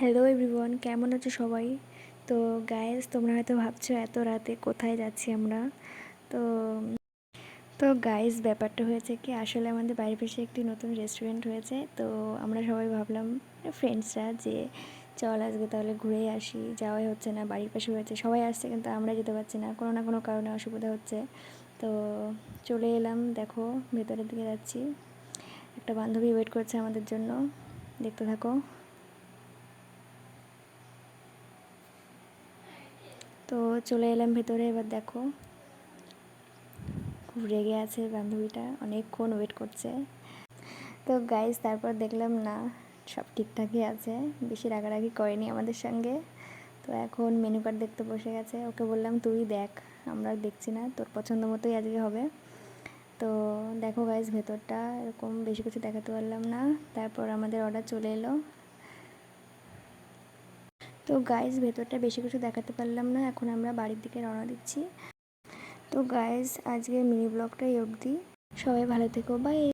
Hello everyone কেমন আছো সবাই? তো গায়েস তোমরা হয়তো ভাবছ এত রাতে কোথায় যাচ্ছি আমরা? তো তো গাইস ব্যাপারটা হয়েছে কি, আসলে আমাদের বাড়ির পাশে একটি নতুন রেস্টুরেন্ট হয়েছে। তো আমরা সবাই ভাবলাম ফ্রেন্ডসরা যে চল আজকে তাহলে ঘুরে আসি, যাওয়াই হচ্ছে না, বাড়ির পাশে হয়েছে সবাই আসছে কিন্তু আমরা যেতে পারছি না, কোনো না কোনো কারণে অসুবিধা হচ্ছে। তো চলে এলাম, দেখো, ভেতরের দিকে যাচ্ছি। একটা বান্ধবী ওয়েট করছে আমাদের জন্য, দেখতে থাকো। তো চলে এলাম ভেতরে, এবার দেখো। খুব রেগে আছে বান্ধবীটা, অনেকক্ষণ ওয়েট করছে। তো গাইজ তারপর দেখলাম না, সব ঠিকঠাকই আছে, বেশি রাগারাগি করেনি আমাদের সঙ্গে। তো এখন মেনু কার্ড দেখতে বসে গেছে, ওকে বললাম, তুই দেখ, আমরা দেখছি না, তোর পছন্দ মতোই আজকে হবে। তো দেখো গাইজ ভেতরটা এরকম বেশি কিছু দেখাতে পারলাম না। তারপর আমাদের অর্ডার চলে এলো। তো গাইজ ভেতরটা বেশি কিছু দেখাতে পারলাম না, এখন আমরা বাড়ির দিকে রওনা দিচ্ছি। তো গাইজ আজকের মিনি ব্লগটাই অবধি। সবাই ভালো থেকো বাই